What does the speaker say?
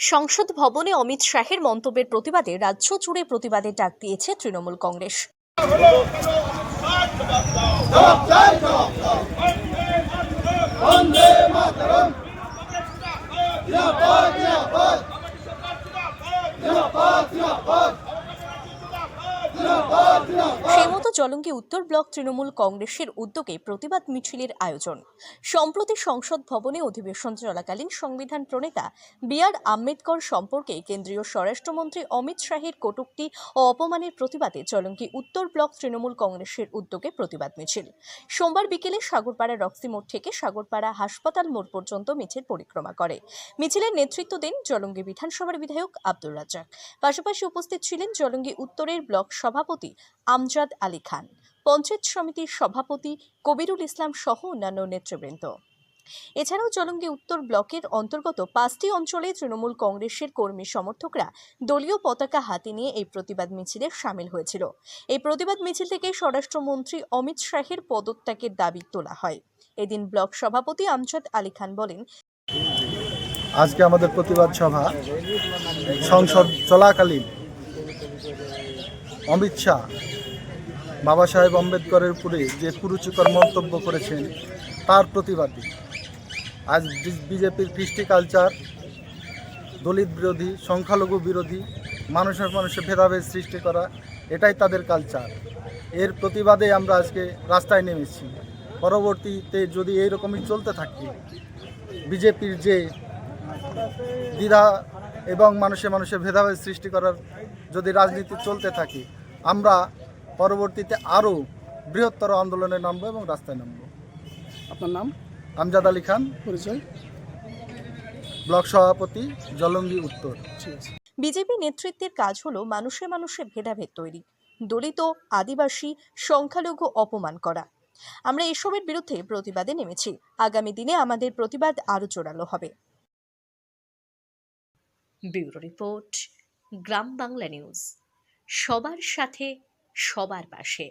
সংসদ ভবনে অমিত শাহের মন্তব্যের প্রতিবাদে রাজ্য জুড়ে প্রতিবাদের ডাক দিয়েছে তৃণমূল কংগ্রেস। সেই মতো জলঙ্গি উত্তর ব্লক তৃণমূল কংগ্রেসের উদ্যোগে প্রতিবাদ মিছিলের আয়োজন। সম্প্রতি সংসদ ভবনে অধিবেশন চলাকালীন সংবিধান প্রণেতা বি আর আম্বেদকর সম্পর্কে কেন্দ্রীয় স্বরাষ্ট্রমন্ত্রী অমিত শাহের কটুক্তি ও অপমানের প্রতিবাদে জলঙ্গি উত্তর ব্লক তৃণমূল কংগ্রেসের উদ্যোগে প্রতিবাদ মিছিল। সোমবার বিকেলে সাগরপাড়া রক্সি মোড় থেকে সাগরপাড়া হাসপাতাল মোড় পর্যন্ত মিছিল পরিক্রমা করে। মিছিলের নেতৃত্ব দেন জলঙ্গি বিধানসভার বিধায়ক আব্দুর রাজ্জাক। পাশাপাশি উপস্থিত ছিলেন জলঙ্গি উত্তরের ব্লক সভাপতি আমজাদ আলী খান। পঞ্চায়েত সমিতির সভাপতি কবিরুল ইসলাম সহ অন্যান্য নেতৃবৃন্দ। এছাড়াও জলঙ্গি উত্তর ব্লকের অন্তর্গত পাঁচটি অঞ্চলে তৃণমূল কংগ্রেসের কর্মী সমর্থকরা দলীয় পতাকা হাতে নিয়ে এই প্রতিবাদ মিছিলে সামিল হয়েছিল। এই প্রতিবাদ মিছিল থেকে স্বরাষ্ট্রমন্ত্রী অমিত শাহের পদত্যাগের দাবি তোলা হয়। এদিন ব্লক সভাপতি আমজাদ আলী খান বলেন, আজকে আমাদের প্রতিবাদ সভা সংসদ চলাকালীন অমিত শাহ বাবা সাহেব আম্বেদকরের উপরে যে কুরুচিকর মন্তব্য করেছেন, তার প্রতিবাদী আজ বিজেপির কৃষ্টি কালচার, দলিত বিরোধী, সংখ্যালঘু বিরোধী, মানুষের মানুষের ভেদাভেদ সৃষ্টি করা, এটাই তাদের কালচার। এর প্রতিবাদে আমরা আজকে রাস্তায় নেমেছি। পরবর্তীতে যদি এইরকমই চলতে থাকে, বিজেপির যে দ্বিধা এবং মানুষে মানুষে ভেদাভেদ সৃষ্টি করার যদি রাজনীতি চলতে থাকে, আমরা পরবর্তীতে আরও বৃহত্তর আন্দোলনে নামবো এবং রাস্তায় নামবো। আপনার নাম? আমজাদ আলী খান। পরিচয়? ব্লক সভাপতি জলঙ্গি উত্তর। ঠিক আছে। বিজেপি নেতৃত্বের কাজ হলো মানুষে মানুষে ভেদাভেদ তৈরি দলিত আদিবাসী সংখ্যালঘু অপমান করা। আমরা এসবের বিরুদ্ধে প্রতিবাদে নেমেছি। আগামী দিনে আমাদের প্রতিবাদ আরও জোরালো হবে। Bureau report Gram Bangla news. সবার সাথে সবার পাশে।